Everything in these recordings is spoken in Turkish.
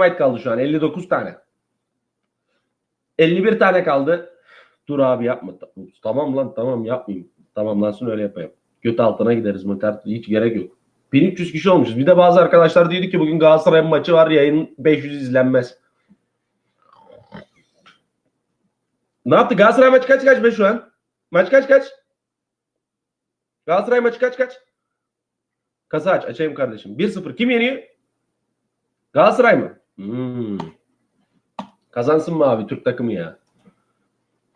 invite kaldı şu an. 59 tane. 51 tane kaldı. Dur abi yapma. Tamam lan tamam yapmayayım. Tamamlansın öyle yapayım. Göt altına gideriz. Muter hiç gerek yok. 1300 kişi olmuşuz. Bir de bazı arkadaşlar diyordu ki bugün Galatasaray maçı var yayın 500 izlenmez. Ne yaptı? Galatasaray maçı kaç kaç be şu an? Maç kaç kaç? Galatasaray maçı kaç kaç? Kasa aç. Açayım kardeşim. 1-0. Kim yeniyor? Galatasaray mı? Hmm. Kazansın mı abi Türk takımı ya?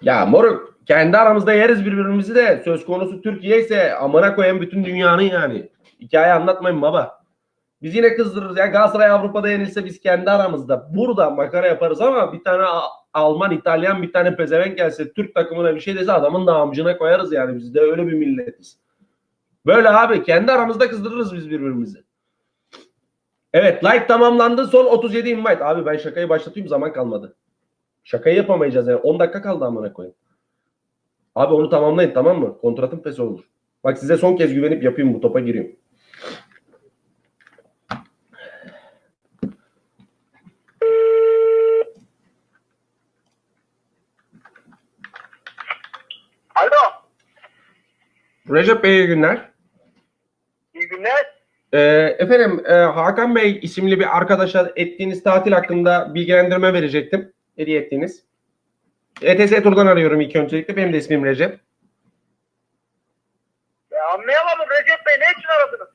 Ya moruk kendi aramızda yeriz birbirimizi de söz konusu Türkiye ise amına koyan bütün dünyanın yani. Hikaye anlatmayın baba. Biz yine kızdırırız ya Galatasaray Avrupa'da yenilse biz kendi aramızda burada makara yaparız ama bir tane Alman, İtalyan bir tane pezevenk gelse Türk takımına bir şey dese adamın da amcına koyarız yani biz de öyle bir milletiz. Böyle abi kendi aramızda kızdırırız biz birbirimizi. Evet like tamamlandı son 37 invite. Abi ben şakayı başlatayım zaman kalmadı. Şakayı yapamayacağız yani 10 dakika kaldı amına koyayım. Abi onu tamamlayın tamam mı? Kontratın pes olur. Bak size son kez güvenip yapayım bu topa gireyim. Alo. Recep Bey iyi günler. Ee, efendim e, Hakan Bey isimli bir arkadaşa ettiğiniz tatil hakkında bilgilendirme verecektim. Hediye ettiğiniz. ETS turdan arıyorum ilk öncelikle. Benim de ismim Recep. Ya anlayamadım Recep Bey ne için aradınız?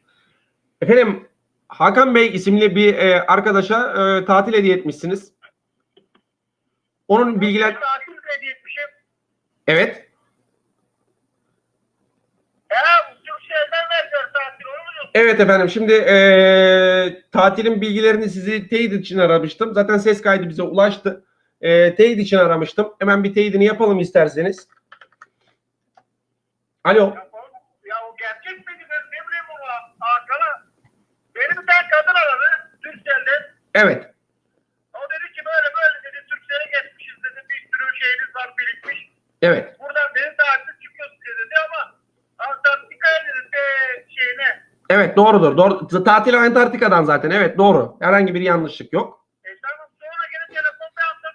Efendim Hakan Bey isimli bir e, arkadaşa e, tatil hediye etmişsiniz. Onun bilgiler... Tatil hediye etmişim. Evet. Ya bu Türkcell'den vereceğiz tatil onu mu diyorsun? Evet efendim şimdi e, tatilin bilgilerini sizi teyit için aramıştım. Zaten ses kaydı bize ulaştı. E, teyit için aramıştım. Hemen bir teyidini yapalım isterseniz. Alo. Ya, o- ya o gerçek miydi ben ne bileyim onu Hakan'a. Beni bir tane kadın aradı Türkcell'den. Evet. O dedi ki böyle böyle dedi Türkcell'e geçmişiz dedi bir sürü şeyiniz var birikmiş. Evet. Buradan benim tatil çıkıyor size dedi ama Antarktika'ya dedi de şeyine. Evet doğrudur. Doğru. Tatil Antarktika'dan zaten. Evet doğru. Herhangi bir yanlışlık yok. E tamam sonra gene telefon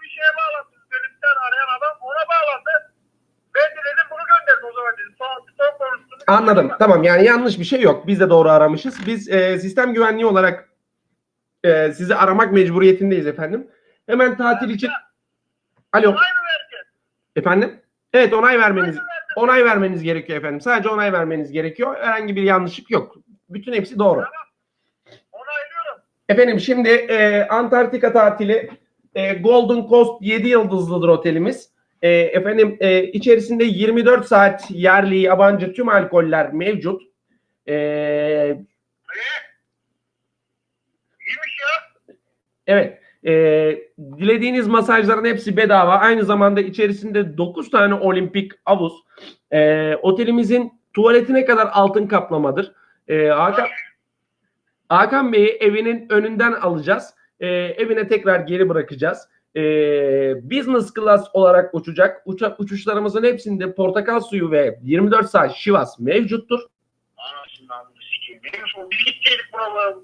bir şeye bağlandı. Tane arayan adam ona bağlandı. Ben de dedim bunu gönderin o zaman dedim. Son, son konuştum. Anladım. Tamam yani yanlış bir şey yok. Biz de doğru aramışız. Biz e, sistem güvenliği olarak e, sizi aramak mecburiyetindeyiz efendim. Hemen tatil için... Alo. Onay mı vereceğiz? Efendim? Evet onay vermeniz onay vermeniz gerekiyor efendim. Sadece onay vermeniz gerekiyor. Herhangi bir yanlışlık yok. Bütün hepsi doğru. Onaylıyorum. Efendim şimdi e, Antarktika tatili e, Golden Coast 7 yıldızlıdır otelimiz. E, efendim e, içerisinde 24 saat yerli yabancı tüm alkoller mevcut. E, Ee? İyiymiş ya. evet. E, dilediğiniz masajların hepsi bedava. Aynı zamanda içerisinde 9 tane olimpik havuz. E, otelimizin tuvaletine kadar altın kaplamadır. E, Hakan, Hakan Bey'i evinin önünden alacağız. E, evine tekrar geri bırakacağız. E, business class olarak uçacak. Uçak uçuşlarımızın hepsinde portakal suyu ve 24 saat şivas mevcuttur.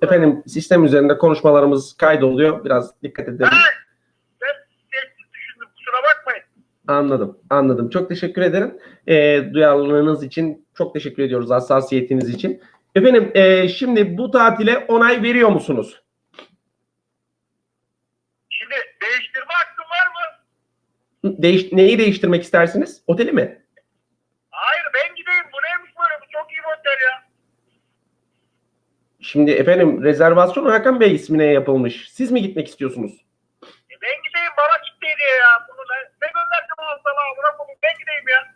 Efendim sistem üzerinde konuşmalarımız kaydoluyor. Biraz dikkat edelim. Ha, ben sessiz düşündüm kusura bakmayın. Anladım. Anladım. Çok teşekkür ederim. E, duyarlılığınız için çok teşekkür ediyoruz. Hassasiyetiniz için. Efendim e, şimdi bu tatile onay veriyor musunuz? Şimdi değiştirme hakkım var mı? Değiş, neyi değiştirmek istersiniz? Oteli mi? Hayır ben gideyim. Bu neymiş böyle? Bu çok iyi bir otel ya. Şimdi efendim rezervasyon Hakan Bey ismine yapılmış. Siz mi gitmek istiyorsunuz? E ben gideyim bana çıktı hediye ya. Bunu ne, ne gönderdim o hastalığa? Bırak bunu ben gideyim ya.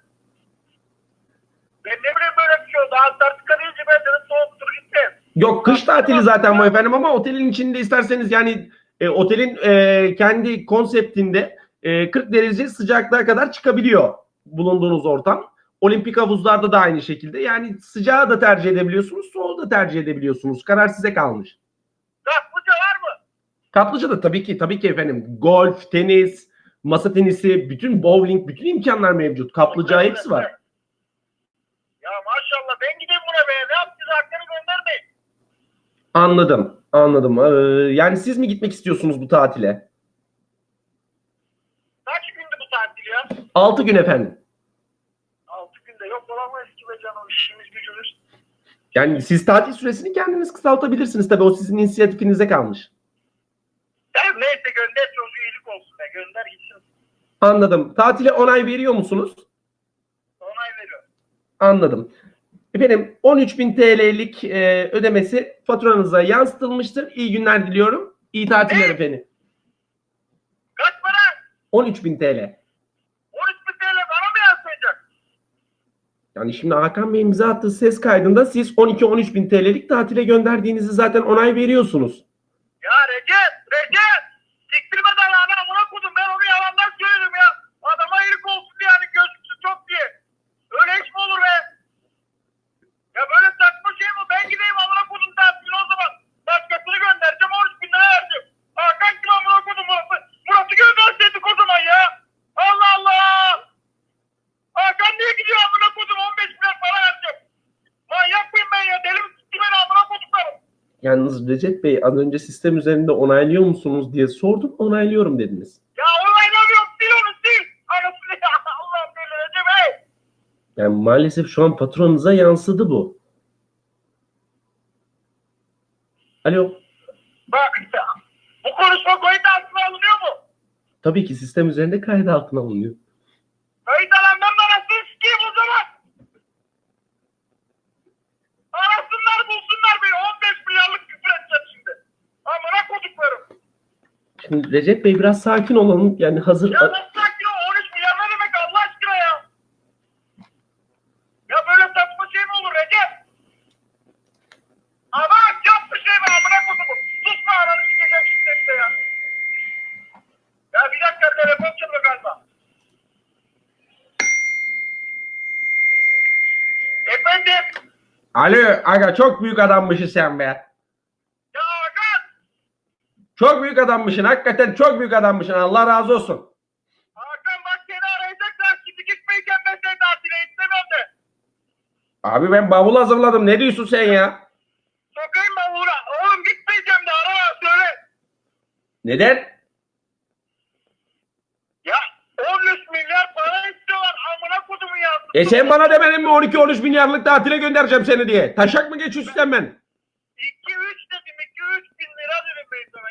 Ben ne bileyim böyle bir şey oldu. Antarktika deyince ben dedim soğuktur gittim. Yok kış tatili zaten bu efendim ama otelin içinde isterseniz yani e, otelin e, kendi konseptinde e, 40 derece sıcaklığa kadar çıkabiliyor bulunduğunuz ortam. Olimpik havuzlarda da aynı şekilde. Yani sıcağı da tercih edebiliyorsunuz, soğuğu da tercih edebiliyorsunuz. Karar size kalmış. Kaplıca var mı? Kaplıca da tabii ki tabii ki efendim. Golf, tenis, masa tenisi, bütün bowling, bütün imkanlar mevcut. Kaplıca hepsi var. Ya maşallah ben gideyim buna be. Ne yapacağız? Hakkını göndermeyin. Anladım. Anladım. Ee, yani siz mi gitmek istiyorsunuz bu tatile? Kaç gündü bu tatil ya? 6 gün efendim. 6 günde yok olamayız ki be canım işimiz gücümüz. Yani siz tatil süresini kendiniz kısaltabilirsiniz. Tabii o sizin inisiyatifinize kalmış. Ya neyse gönder çocuğu iyilik olsun be gönder gitsin. Anladım. Tatile onay veriyor musunuz? Onay veriyor. Anladım. Efendim 13.000 TL'lik e, ödemesi faturanıza yansıtılmıştır. İyi günler diliyorum. İyi tatiller Ne? efendim. Kaç para? 13.000 TL. 13 bin TL bana mı yansıyacak? Yani şimdi Hakan Bey'in bize attığı ses kaydında siz 12-13 bin TL'lik tatile gönderdiğinizi zaten onay veriyorsunuz. Ya Recep! Siktirme dalağını amına kodum ben onu yalandan söyledim ya. Adama iyilik olsun diye hani gözüksün çok diye. Öyle iş mi olur be? Ya böyle saçma şey mi? Ben gideyim amına kodum tatiline o zaman. Başkasını göndereceğim 13 bin lira vereceğim. Hakan kim amına kodum Murat'ı? Murat'ı gönderseydik o zaman ya. Allah Allah! Hakan niye gidiyor amına kodum 15 milyar para vereceğim. Manyak mıyım ben ya? Deli mi sikti beni amına koduklarım? Yalnız Recep Bey az önce sistem üzerinde onaylıyor musunuz diye sordum. Onaylıyorum dediniz. Ya onaylamıyorum sil onu sil. Anasını ya Allah'ım deli Recep hey. Yani maalesef şu an faturanıza yansıdı bu. Alo. Bak. Bu konuşma kayıt altına alınıyor mu? Tabii ki sistem üzerinde kayıt altına alınıyor. Kayıt alan ben de anasını sikeyim o zaman. Arasınlar bulsunlar beni 15 milyarlık küfür edeceğim şimdi. Amına koduklarım. Şimdi Recep Bey biraz sakin olalım. Yani hazır Ya nasıl sakin ol 13 milyar ne demek Allah aşkına ya. Ya böyle saçma şey mi olur Recep? Ama yap bir şey be amına kodumu. Susma aranı sikeceğim şimdi işte ya. Ya bir dakika telefon çalıyor galiba. Efendim? Alo aga çok büyük adammışsın sen be. Çok büyük adammışsın. Hakikaten çok büyük adammışsın. Allah razı olsun. Hakan bak seni arayacaklar şimdi gitmeyeceğim ben seni tatile istemem de. Abi ben bavul hazırladım. Ne diyorsun sen ya? Sokayım uğra. Oğlum gitmeyeceğim de arama söyle. Neden? Ya 13 milyar para istiyorlar amına kodumun ya. E sen bana demedin mi 12-13 milyarlık tatile göndereceğim seni diye. Taşak mı geçiyorsun sen ben? 2-3 dedim 2-3 bin lira dedim ben sana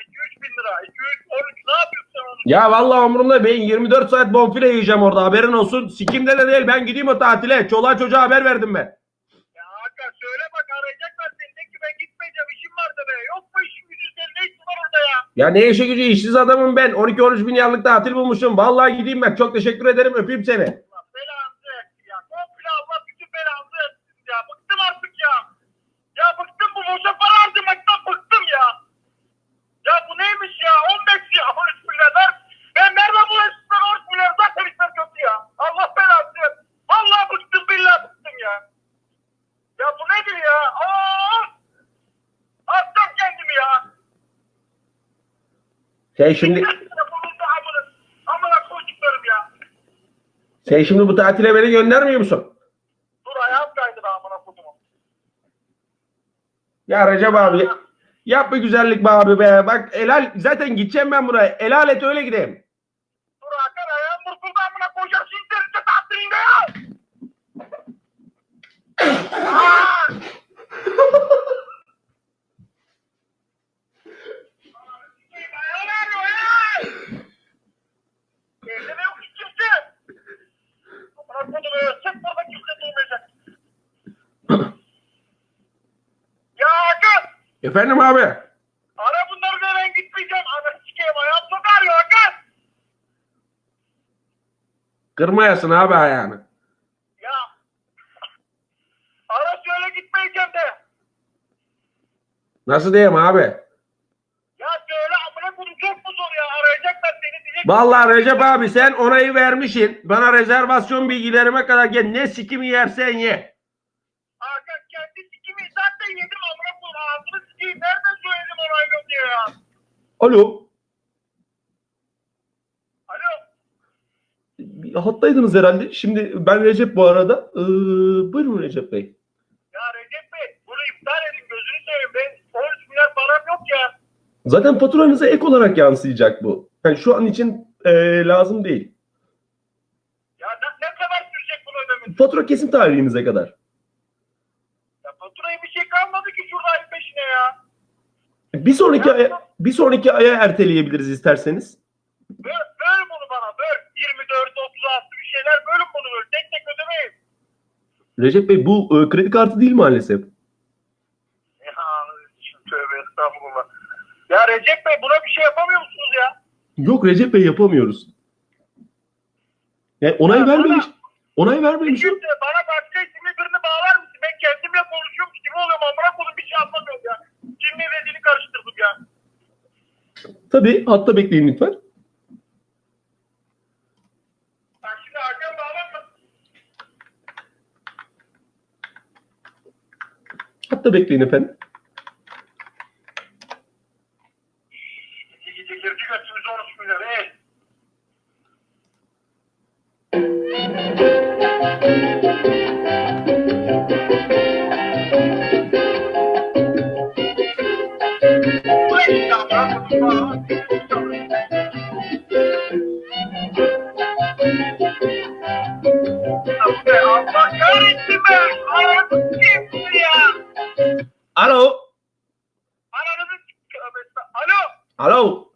2-3 bin lira 2-3 13 ne yapıyorsun sen onu? Ya vallahi umurumda ben 24 saat bonfile yiyeceğim orada haberin olsun. Sikimde de değil ben gideyim o tatile. Çoluğa çocuğa haber verdim ben. Ya Hakan söyle bak arayacaklar seni de ki ben gitmeyeceğim işim var da be. Yok mu işin gücün senin ne işin var orada ya? Ya ne işe gücü işsiz adamım ben. 12-13 milyarlık tatil bulmuşum. Vallahi gideyim ben. Çok teşekkür ederim. Öpeyim seni. Allah belanızı versin ya. Komple Allah bütün belanızı versin ya. Bıktım artık ya. Ya bıktım bu boşa para harcamaktan bıktım ya. Ya bu neymiş ya? 15 ya 13 milyar ver. Ben nereden bulaşıklar 13 milyar zaten işler kötü ya. Allah belanızı versin. Vallahi bıktım billahi bıktım ya. Ya bu nedir ya? Aa! Attım kendimi ya. Sen şimdi amına, amına koyduklarım ya. sen şimdi bu tatile beni göndermiyor musun? Dur ayağım kaydı da amına kodumu. Ya Recep abi yap bir güzellik be abi be. Bak helal zaten gideceğim ben buraya. Helal et öyle gideyim. Dur Hakan ayağım burkuldu amına koyacağım şimdi seni de tatilinde ya. Aa! Ayağım ağrıyor ya. Evde de yok hiç kimse. Burada kimse duymayacak. Ya Hakan. Efendim abi. Ara bunları da ben gitmeyeceğim. Ana sikeyim ayağım çok ağrıyor Hakan. Kırmayasın abi ayağını. Ya. Ara söyle gitmeyeceğim de. Nasıl diyeyim abi? Ya söyle amına kodum çok mu zor ya? Arayacaklar seni diyecek. Vallahi Recep abi sen onayı vermişsin. Bana rezervasyon bilgilerime kadar gel. Ne sikimi yersen ye. Hakan kendi sikimi zaten yedim amına kodum. Ağzını sikeyim. Nereden söyledim onaylıyorum diye ya. Alo. Alo. Hattaydınız herhalde. Şimdi ben Recep bu arada. Ee, buyurun Recep Bey. Ya Recep Bey bunu iptal edin gözünü seveyim. Ben 13 milyar param yok ya. Zaten faturanıza ek olarak yansıyacak bu. Yani şu an için e, lazım değil. Ya ne, ne kadar sürecek bunu ödemesi? Fatura kesim tarihinize kadar. Ya faturaya bir şey kalmadı ki şurada ayın peşine ya. Bir sonraki aya, bir sonraki aya erteleyebiliriz isterseniz. Böl, böl bunu bana böl. 24, 36 bir şeyler bölün bunu böl. Tek tek ödemeyin. Recep Bey bu e, kredi kartı değil maalesef. Ya tövbe estağfurullah. Ya Recep Bey buna bir şey yapamıyor musunuz ya? Yok Recep Bey yapamıyoruz. Yani onay Ya vermemiş. bana- Onay vermemiş. Şimdi bana başka isimli birini bağlar mısın? Ben kendimle konuşuyormuş gibi oluyorum. Amına koydum bir şey anlamıyorum ya. Kimle dediğini karıştırdım ya. Tabii hatta bekleyin lütfen. Hatta bekleyin efendim. Alo! Alo.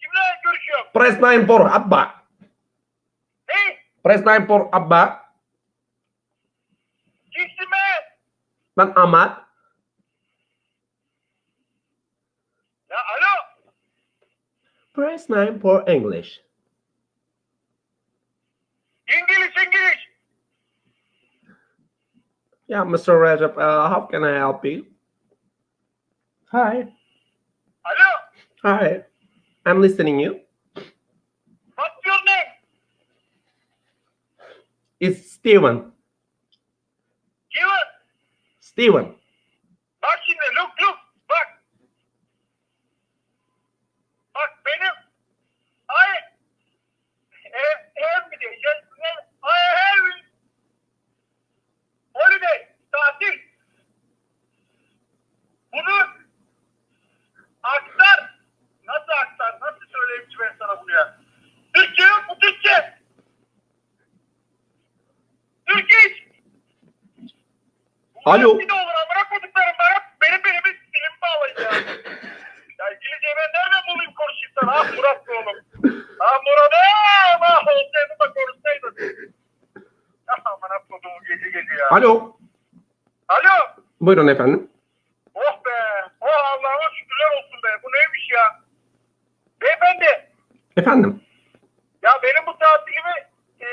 Kimle görüşüyorum? Press 9 for Abba. Hey! Press 9 for Abba. Kimsin be? Ben Ahmet. Ya alo! Press 9 for English. İngiliz İngiliz! Yeah, Mr. Recep, uh, how can I help you? Hi. Hi. I'm listening you. What's your name? It's Steven. Steven! Steven. Alo. Bir de olur amına koduklarım bana benim benim dilim bağlayın ya. ya İngilizceyi ben nereden bulayım konuşayım sana? Ah Murat be oğlum. Ah Murat ah ah olsaydın da konuşsaydın. Ah amına kodumu gece gece ya. Alo. Alo. Buyurun efendim. Oh be. Oh Allah'ıma şükürler olsun be. Bu neymiş ya? Beyefendi. Efendim. Ya benim bu tatilimi e,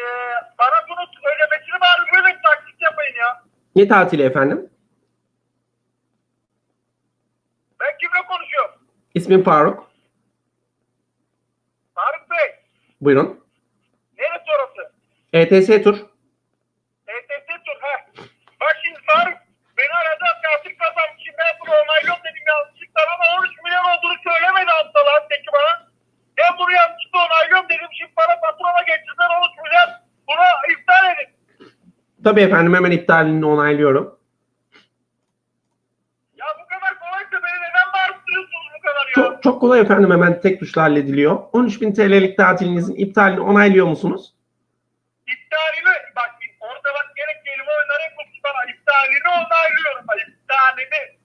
bana bunu ödemesini bari böyle taksit yapayın ya. Ne tatili efendim? Ben kimle konuşuyorum? İsmim Faruk. Faruk Bey. Buyurun. Neresi orası? ETS tur. ETS tur ha. Bak şimdi Faruk beni aradı tatil kazanmışım ben bunu onaylıyorum dedim yanlışlıkla ama 13 milyon olduğunu söylemedi hastalar peki bana. Ben bunu yanlışlıkla onaylıyorum dedim şimdi para faturama getirsen 13 milyon bunu iptal edin. Tabii efendim hemen iptalini onaylıyorum. Ya bu kadar kolaysa beni neden bağırttırıyorsunuz bu kadar ya? Çok, çok kolay efendim hemen tek tuşla hallediliyor. 13.000 TL'lik tatilinizin iptalini onaylıyor musunuz? İptalini bak orada bak gerek kelime oyunları yapıyorsun bana iptalini onaylıyorum bak iptalini.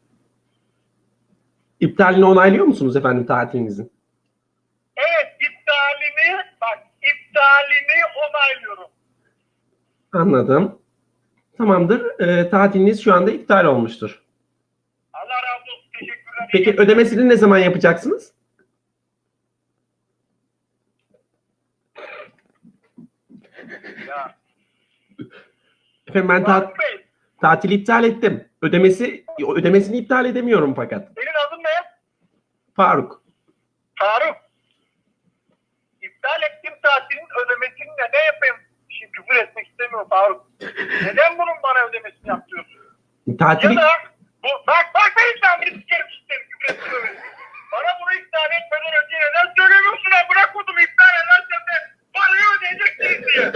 İptalini onaylıyor musunuz efendim tatilinizin? Evet iptalini bak iptalini onaylıyorum. Anladım. Tamamdır. Ee, tatiliniz şu anda iptal olmuştur. Allah razı olsun teşekkürler. Peki ödemesini ne zaman yapacaksınız? Ya. Efendim ben ta- Faruk Bey tatili iptal ettim. Ödemesi ödemesini iptal edemiyorum fakat. senin adın ne? Faruk. Faruk. İptal ettim tatilin ödemesini ne, ne yapayım? Küfür etmek istemiyorum Faruk. Neden bunun bana ödemesini yaptırıyorsun? Tatili Ya da bu, bak bak ben iptal bir sikerim isterim küfür etmiyorum. Bana bunu iptal etmeden önce neden söylemiyorsun ya? Bırak kodum iptal edersen de parayı ödeyeceksiniz diye.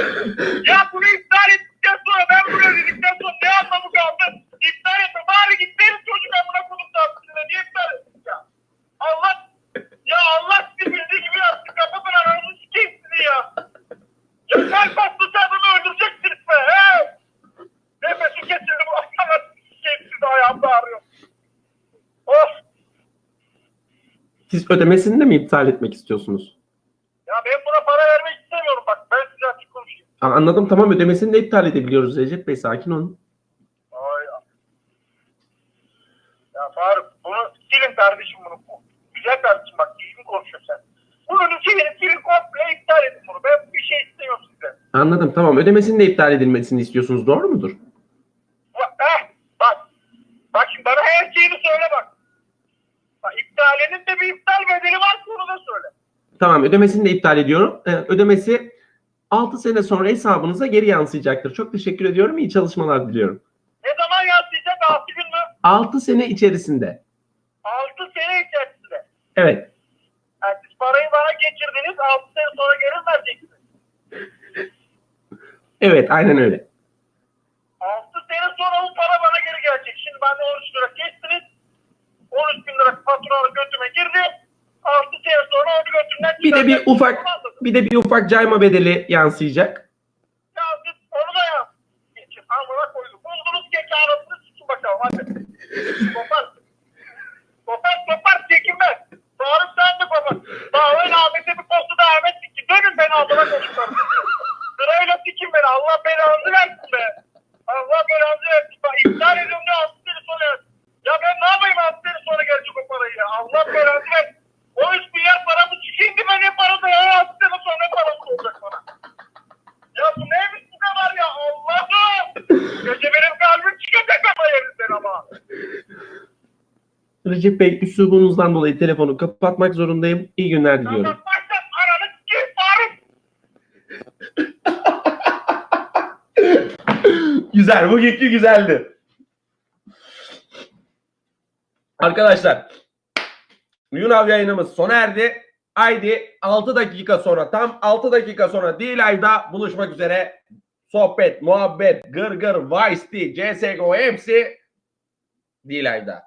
Ya bunu iptal ettikten sonra ben bunu ödedikten sonra ne anlamı kaldı? İptal etme bari git benim çocuk amına kodum tatilinde niye iptal et? Ödemesini de mi iptal etmek istiyorsunuz? Ya ben buna para vermek istemiyorum bak. Ben size açık konuşayım. Anladım tamam ödemesini de iptal edebiliyoruz Recep Bey sakin olun. Ay ya. Ya Faruk bunu silin kardeşim bunu. Bu- Güzel kardeşim bak düzgün konuşuyorsun sen. Bunu silin silin komple iptal edin bunu. Ben bir şey istemiyorum sizden. Anladım tamam ödemesini de iptal edilmesini istiyorsunuz doğru mudur? Bak, eh, bak. Bak şimdi bana her şeyini söyle bak. İptalinin de bir iptal bedeli var onu da söyle. Tamam ödemesini de iptal ediyorum. Ee, ödemesi 6 sene sonra hesabınıza geri yansıyacaktır. Çok teşekkür ediyorum. İyi çalışmalar diliyorum. Ne zaman yansıyacak? 6 gün mü? 6 sene içerisinde. 6 sene içerisinde. Evet. Yani siz parayı bana geçirdiniz 6 sene sonra geri mi vereceksiniz? Evet aynen öyle. 6 sene sonra bu para bana geri gelecek. Şimdi benden 13 lira kestiniz. 13 bin lira faturalı götüme girdi. 6 sene sonra onu götümden Bir de bir ufak bir de bir ufak cayma bedeli yansıyacak. Ya siz onu da yaz. Amına koydum. Buldunuz geç arasını sikin bakalım hadi. Kopar. Kopar kopar çekinme. Faruk sen de kopar. Daha öyle Ahmet'e bir postu da Ahmet sikin. Dönün beni amına koydum. Sırayla sikin beni. Allah belanızı versin be. Allah belanızı versin. Bak iptal ediyorum diye 6 sene sonra. Ya ben ne yapayım 6 sene sonra gelecek o parayı ya. Allah belanızı versin. 13 milyar paramı şimdi ben ne parası ya 6 sene sonra ne paramız olacak bana. Ya bu ne bir sıkı var ya Allah'ım. Gece benim kalbim çıkacak ama yerinden ama. Recep Bey üslubunuzdan dolayı telefonu kapatmak zorundayım. İyi günler diliyorum. Güzel. Bugünkü güzeldi. Arkadaşlar Yunav yayınımız sona erdi. Haydi 6 dakika sonra tam 6 dakika sonra D-Live'da buluşmak üzere. Sohbet, muhabbet, gır gır, Vice, CSGO hepsi D-Live'da.